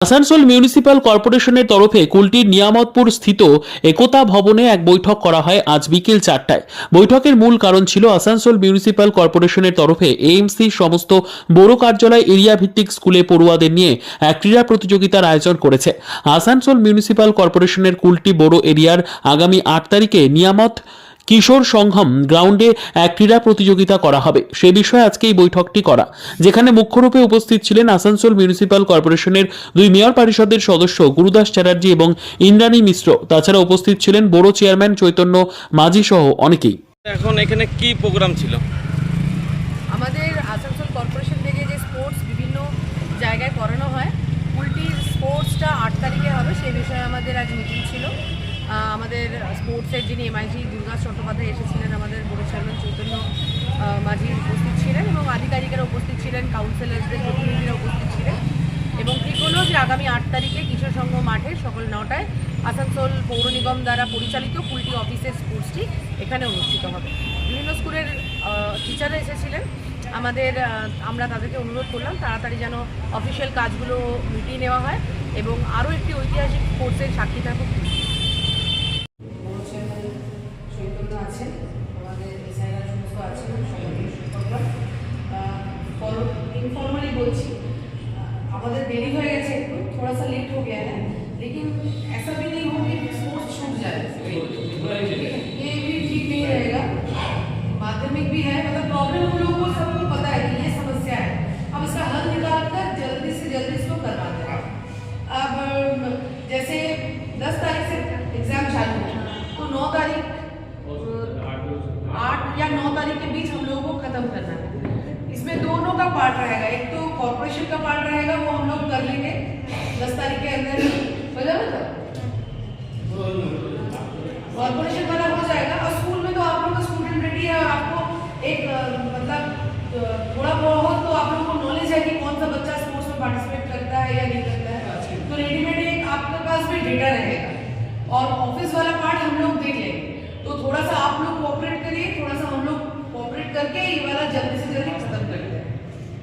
Asansol municipal কর্পোরেশনের তরফে কুলটির নিয়ামতপুর স্থিত একতা ভবনে এক বৈঠক করা হয় আজ বিকেল চারটায়। বৈঠকের মূল কারণ ছিল আসানসোল মিউনিসিপ্যাল কর্পোরেশনের তরফে এএমসি সমস্ত বড় কার্যালয় এরিয়া ভিত্তিক স্কুলে পড়ুয়াদের নিয়ে এক ক্রীড়া প্রতিযোগিতার আয়োজন করেছে। আসানসোল মিউনিসিপ্যাল কর্পোরেশনের কুলটি বড় এরিয়ার আগামী আট তারিখে নিয়ামত কিশোর সংঘম গ্রাউন্ডে এক ক্রীড়া প্রতিযোগিতা করা হবে। সে বিষয়ে আজকে এই বৈঠকটি করা। যেখানে মুখ্যরূপে উপস্থিত ছিলেন আসানসোল মিউনিসিপ্যাল কর্পোরেশনের দুই মেয়র পরিষদের সদস্য গুরুদাস চ্যাটার্জি এবং ইন্দ্রাণী মিশ্র। তাছাড়া উপস্থিত ছিলেন বড় চেয়ারম্যান চৈতন্য মাঝি সহ অনেকেই। এখন এখানে কি প্রোগ্রাম ছিল? আমাদের আসানসোল কর্পোরেশন থেকে যে স্পোর্টস বিভিন্ন জায়গায় করানো হয় স্পোর্টসটা আট তারিখে হবে সেই বিষয়ে আমাদের আজ মিটিং ছিল। আমাদের স্পোর্টসের যিনি এমআইজি দুর্গা চট্টোপাধ্যায় এসেছিলেন, আমাদের বড় চেয়ারম্যান চৈতন্য মাঝি উপস্থিত ছিলেন এবং আধিকারিকেরা উপস্থিত ছিলেন কাউন্সিলরদের প্রতিনিধিরা উপস্থিত ছিলেন এবং ঠিক হলো যে আগামী আট তারিখে কিশোর সংঘ মাঠে সকাল নটায় আসানসোল পৌর নিগম দ্বারা পরিচালিত কুলটি অফিসের স্পোর্টসটি এখানে অনুষ্ঠিত হবে। বিভিন্ন স্কুলের টিচাররা এসেছিলেন। আমাদের আমরা তাদেরকে অনুরোধ করলাম, তাড়াতাড়ি যেন অফিসিয়াল কাজগুলো মিটিয়ে নেওয়া হয় এবং আরও একটি ঐতিহাসিক স্পোর্টসের সাক্ষী থাকুক। पास में डेटा रहेगा। और ऑफ़िस वाला पार्ट हम लोग देख लेंगे। तो थोड़ा सा आप लोग कोऑपरेट करिए, थोड़ा सा हम लोग कोऑपरेट करके ये वाला जल्दी से जल्दी खत्म कर हैं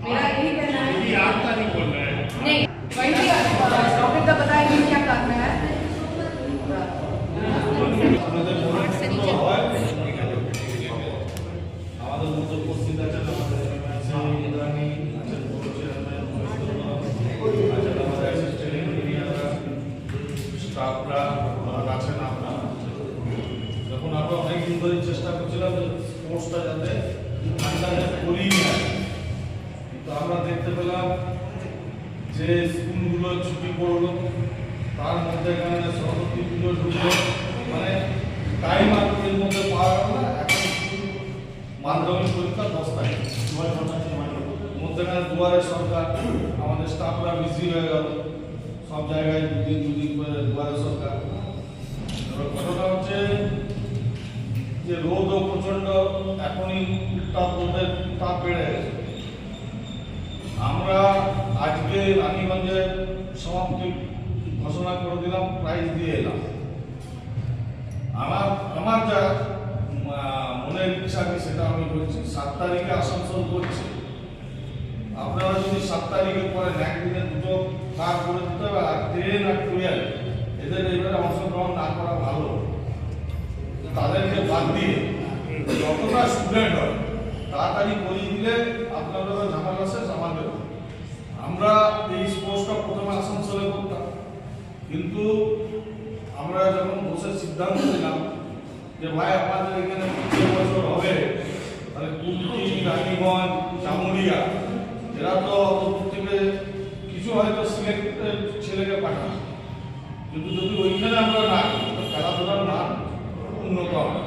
मेरा यही कहना है। नहीं ধরে চেষ্টা করছিলাম যে স্পোর্টসটা যাতে আন্ডারে কিন্তু আমরা দেখতে পেলাম যে স্কুলগুলো ছুটি পড়ল তার মধ্যে এখানে সরস্বতী পুজো ঢুকলো মানে টাইম আর মধ্যে পাওয়া গেল না এখন স্কুল মাধ্যমিক পরীক্ষা দশ তারিখ। মধ্যেখানে দুয়ারে সরকার আমাদের স্টাফরা বিজি হয়ে গেল। সব জায়গায় দুদিন দুদিন করে এখনই তাপ রোদের তাপ বেড়ে গেছে। আমরা আজকে রানীগঞ্জে সমাপ্তি ঘোষণা করে দিলাম প্রাইজ দিয়ে এলাম। আমার আমার যা মনের ইচ্ছা কি সেটা আমি বলছি, সাত তারিখে আসানসোল করছি। আপনারা যদি সাত তারিখের পরে একদিনে দুটো কাজ করে দিতে হবে, আর ট্রেন আর টুয়েলভ এদের এবারে অংশগ্রহণ না করা ভালো। তাদেরকে বাদ দিয়ে যতটা স্টুডেন্ট হয়, তাড়াতাড়ি করিয়ে দিলে আপনাদেরও ঝামেলা শেষ আমাদের আমরা এই স্পোর্টসটা প্রথমে আসানসোলে করতাম। কিন্তু আমরা যখন বসে সিদ্ধান্ত নিলাম যে, ভাই আমাদের এখানে বছর হবে, তাহলে কুর্তি রানীগঞ্জ চামুরিয়া এরা তো থেকে কিছু হয়তো সিলেক্টেড ছেলেকে পাঠান কিন্তু যদি ওইখানে আমরা না খেলাধুলার মান উন্নত হবে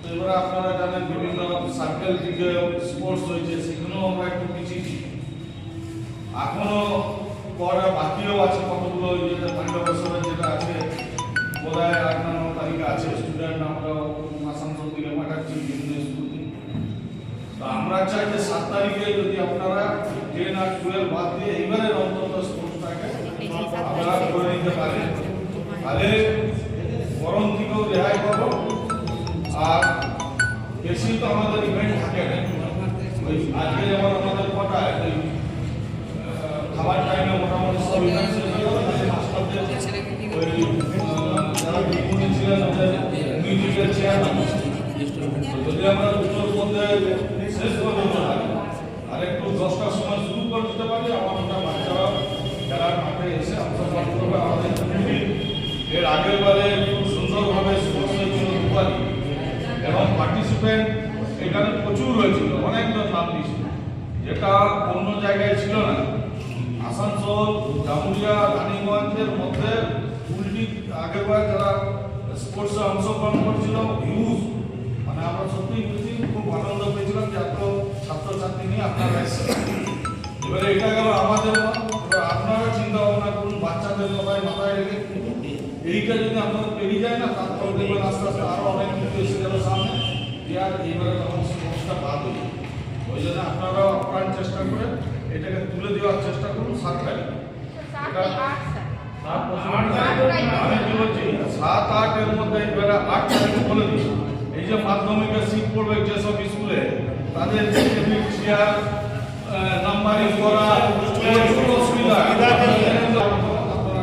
তো এবারে আপনারা জানেন বিভিন্ন সার্কেল থেকে স্পোর্টস হয়েছে সেখানেও আমরা একটু পিছিয়ে ছিলাম। এখনও করা বাকিও আছে কতগুলো ওই যে পাণ্ডবেশ্বরের যেটা আছে বোধহয় আট ন তারিখে আছে স্টুডেন্ট আমরা আসানসোল থেকে পাঠাচ্ছি বিভিন্ন স্কুল থেকে তো আমরা চাই যে সাত তারিখে যদি আপনারা টেন আর টুয়েলভ বাদ দিয়ে এইবারের অন্তত স্পোর্টসটাকে আপনারা করে নিতে পারেন তাহলে গরম থেকেও রেহাই পাবো আর বেশি তো আমাদের ইভেন্ট থাকে না। ওই আজকে যেমন আমাদের কটায় ওই খাবার টাইমে পার্টিসিপেন্ট এখানে প্রচুর হয়েছিল অনেকজন নাম দিয়েছিল। যেটা অন্য জায়গায় ছিল না। আসানসোল জামুরিয়া রানীগঞ্জের মধ্যে উল্টি আগেরবার যারা স্পোর্টসে অংশগ্রহণ করছিল হিউজ মানে আমরা সত্যিই বুঝি খুব আনন্দ পেয়েছিলাম যে এত ছাত্রছাত্রী নিয়ে আপনারা এবারে এটা গেল আমাদের আপনারা চিন্তা ভাবনা করুন, বাচ্চাদের কথায় মাথায় রেখে। এইটা যদি আপনারা পেরিয়ে যায় না তারপর দেখবেন আস্তে আস্তে আরও অনেক কিছু এসে গেল এইবারে তখন সমস্যা বাদ যাবে। ওই জন্য আপনারা আপ্রাণ চেষ্টা করে এটাকে তুলে দেওয়ার চেষ্টা করুন সাত তারিখ সাত আট এর মধ্যে এবারে আট তারিখে বলে দিই। এই যে মাধ্যমিকের সিট পড়বে যেসব স্কুলে তাদের চেয়ার নাম্বারিং করা অসুবিধা আপনারা